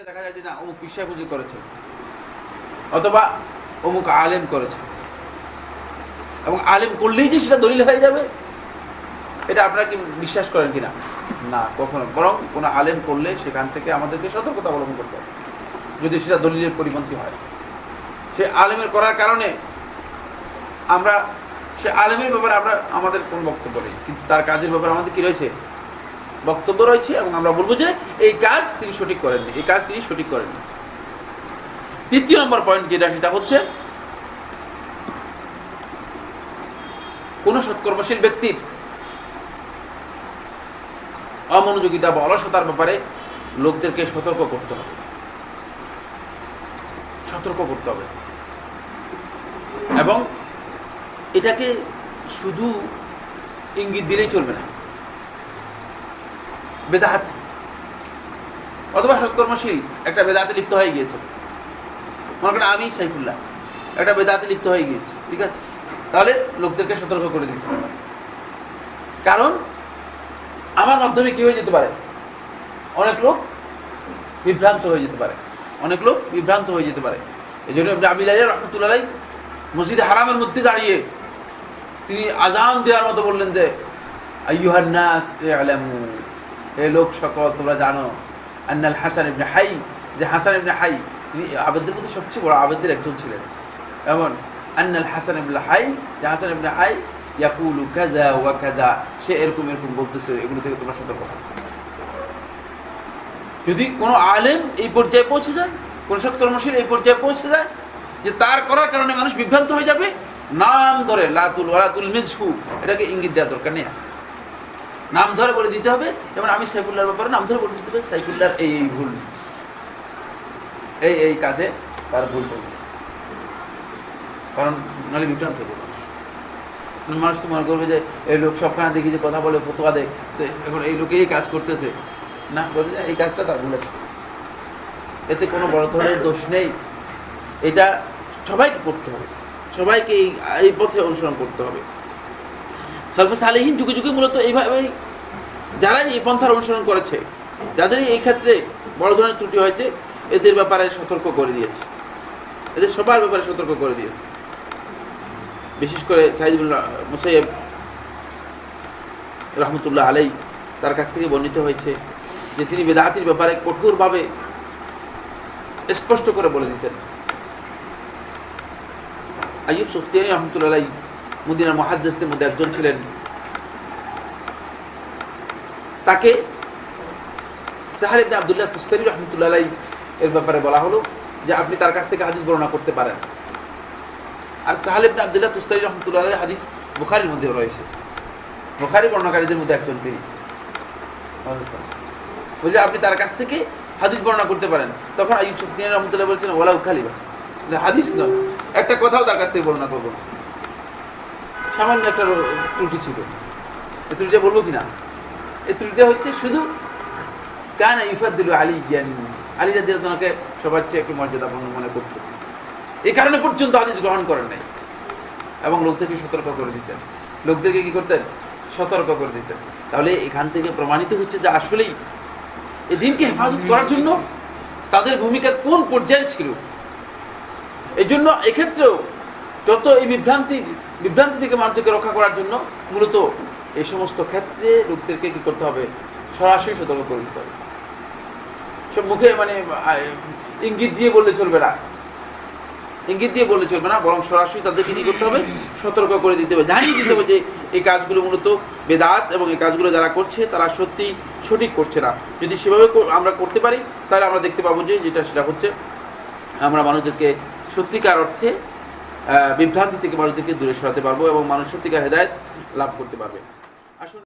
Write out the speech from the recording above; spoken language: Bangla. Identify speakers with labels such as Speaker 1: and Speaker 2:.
Speaker 1: অনেকে দেখা যায় যে না, অমুক পিসায় করেছে। অথবা অমুক আলেম করেছে। এবং আলেম করলেই যে সেটা দলিল হয়ে যাবে, এটা আপনারা কি বিশ্বাস করেন কিনা? না, কখনো। বরং কোনো আলেম করলে সেখান থেকে আমাদেরকে সতর্কতা অবলম্বন করতে হবে। যদি সেটা দলিলের পরিপন্থী হয়। সে আলেমের করার কারণে আমরা, সে আলেমের ব্যাপারে আমরা, আমাদের কোন বক্তব্য নেই। কিন্তু তার কাজের ব্যাপারে আমাদের কি রয়েছে? বক্তব্য রয়েছে এবং আমরা বলব যে এই কাজ তিনি সঠিক করেননি, এই কাজ তিনি সঠিক করেননি। তৃতীয় নম্বর পয়েন্ট যেটা, সেটা হচ্ছে, কোন সৎকর্মশীল ব্যক্তির অমনোযোগিতা বা অলসতার ব্যাপারে লোকদেরকে সতর্ক করতে হবে। সতর্ক করতে হবে। এবং এটাকে শুধু ইঙ্গিত দিলেই চলবে না। বেদাহাত। অথবা সৎকর্মশীল, একটা বেদাতে লিপ্ত হয়ে গিয়েছে। মনে করেন আমি সাইফুল্লাহ, একটা বেদাতে লিপ্ত হয়ে গিয়েছি, ঠিক আছে? তাহলে লোকদেরকে সতর্ক করে দিতে হবে। কারণ, আমার মাধ্যমে কি হয়ে যেতে পারে? অনেক লোক বিভ্রান্ত হয়ে যেতে পারে। অনেক লোক বিভ্রান্ত হয়ে যেতে পারে। এই জন্য আবিলাই রহমতুল্লাহ মসজিদ হারামের মধ্যে দাঁড়িয়ে তিনি আজান দেওয়ার মতো বললেন যে আইয়ুহান্নাস আলামু হে লোক সকল, তোমরা জানো আন্নাল হাসান ইবনে হাই যে হাসান ইবনে হাই, তিনি আবেদদের মধ্যে সবচেয়ে বড় আবেদদের একজন ছিলেন। এমন আন্নাল হাসান ইবনে হাই যে হাসান ইবনে হাই, ইয়াকুলু কাযা ওয়া কাযা সে এরকম এরকম বলতেছে, এগুলো থেকে তোমরা সতর্ক থাকো। যদি কোনো আলেম এই পর্যায়ে পৌঁছে যায়, কোন সৎকর্মশীল এই পর্যায়ে পৌঁছে যায়, যে তার করার কারণে মানুষ বিভ্রান্ত হয়ে যাবে, নাম ধরে, লাতুল ওয়ালাতুল মিজহু এটাকে ইঙ্গিত দেওয়া দরকার নেই। নাম ধরে বলে দিতে হবে। যেমন আমি সাইফুল্লাহর ব্যাপারে নাম ধরে বলে দিতে হবে, সাইফুল্লাহর এই এই ভুল। এই এই কাজে তার ভুল করেছে। কারণ নাহলে বিভ্রান্ত হবে মানুষ। মানুষ তো মনে করবে যে, এই লোক সবখানে দেখি যে কথা বলে, ফতোয়া দেয়। তো এখন এই লোকে এই কাজ করতেছে। না বলে যে এই কাজটা তার ভুল আছে। এতে কোনো বড় ধরনের দোষ নেই। এটা সবাইকে করতে হবে। সবাইকে এই পথে অনুসরণ করতে হবে। সালফে সালেহীন যুগে যুগে মূলত এইভাবেই যারা এই পন্থার অনুসরণ করেছে যাদের এই ক্ষেত্রে বড় ধরনের ত্রুটি হয়েছে, এদের ব্যাপারে সতর্ক করে দিয়েছে। এদের সবার ব্যাপারে সতর্ক করে দিয়েছে। বিশেষ করে সাহিদুল্লাহ মুসাইব রহমতুল্লাহ আলাই তার কাছ থেকে বর্ণিত হয়েছে যে তিনি বেদাহাতির ব্যাপারে কঠোরভাবে স্পষ্ট করে বলে দিতেন। আইয়ুব সুফতিয়ানি রহমতুল্লাহ মুদিনার মহাদ্দেশদের মধ্যে একজন ছিলেন। তাকে সাহাল আব্দুল্লাহ তুস্তারি রহমতুল্লাহ এর ব্যাপারে বলা হলো যে আপনি তার কাছ থেকে হাদিস বর্ণনা করতে পারেন। আর সাহাল ইবনে আব্দুল্লাহ তুস্তারি রহমতুল্লাহ হাদিস বুখারির মধ্যেও রয়েছে। বুখারি বর্ণনাকারীদের মধ্যে একজন তিনি। বলছে, আপনি তার কাছ থেকে হাদিস বর্ণনা করতে পারেন। তখন আইব সুফতিয়ান রহমতুল্লাহ বলছেন ওলা উখালিবা হাদিস নয়। একটা কথাও তার কাছ থেকে বর্ণনা করব না। সামান্য একটা ত্রুটি ছিল। এই ত্রুটিটা বলব কিনা? এই ত্রুটিটা হচ্ছে শুধু কান ইফাদ দিল আলী জ্ঞানী আলী রাদিয়াল ওনাকে সবার চেয়ে একটু মর্যাদাপূর্ণ মনে করত। এই কারণে পর্যন্ত আদেশ গ্রহণ করেন নাই। এবং লোকদেরকে সতর্ক করে দিতেন। লোকদেরকে কি করতেন? সতর্ক করে দিতেন। তাহলে এখান থেকে প্রমাণিত হচ্ছে যে আসলেই এই দিনকে হেফাজত করার জন্য তাদের ভূমিকা কোন পর্যায়ে ছিল? এই জন্য এক্ষেত্রেও যত এই বিভ্রান্তি বিভ্রান্তি থেকে মানুষকে রক্ষা করার জন্য মূলত এই সমস্ত ক্ষেত্রে লোকদেরকে কি করতে হবে? সরাসরি সতর্ক করে দিতে হবে। সব মুখে মানে ইঙ্গিত দিয়ে বললে চলবে না। ইঙ্গিত দিয়ে বললে চলবে না, বরং সরাসরি তাদেরকে কি করতে হবে? সতর্ক করে দিতে হবে। জানিয়ে দিতে হবে যে এই কাজগুলো মূলত বেদাত এবং এই কাজগুলো যারা করছে, তারা সত্যি সঠিক করছে না। যদি সেভাবে আমরা করতে পারি, তাহলে আমরা দেখতে পাবো যে যেটা সেটা হচ্ছে, আমরা মানুষদেরকে সত্যিকার অর্থে বিভ্রান্তি থেকে মানুষদেরকে দূরে সরাতে পারব এবং মানুষ সত্যিকার হেদায়ত লাভ করতে পারবে। আসলে